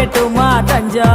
வைக்கட்டுமா தஞ்சா